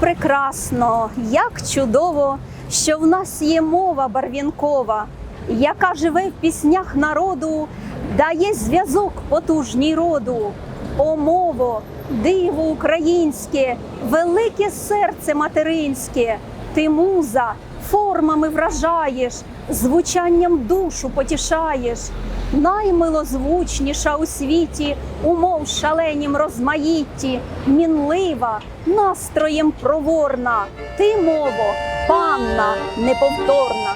прекрасно, як чудово, що в нас є мова барвінкова, яка живе в піснях народу, дає зв'язок потужній роду. О, мово, диво українське, велике серце материнське, ти муза, формами вражаєш, звучанням душу потішаєш. Наймилозвучніша у світі, умов шаленім розмаїтті, мінлива, настроєм проворна, ти, мово, панна неповторна.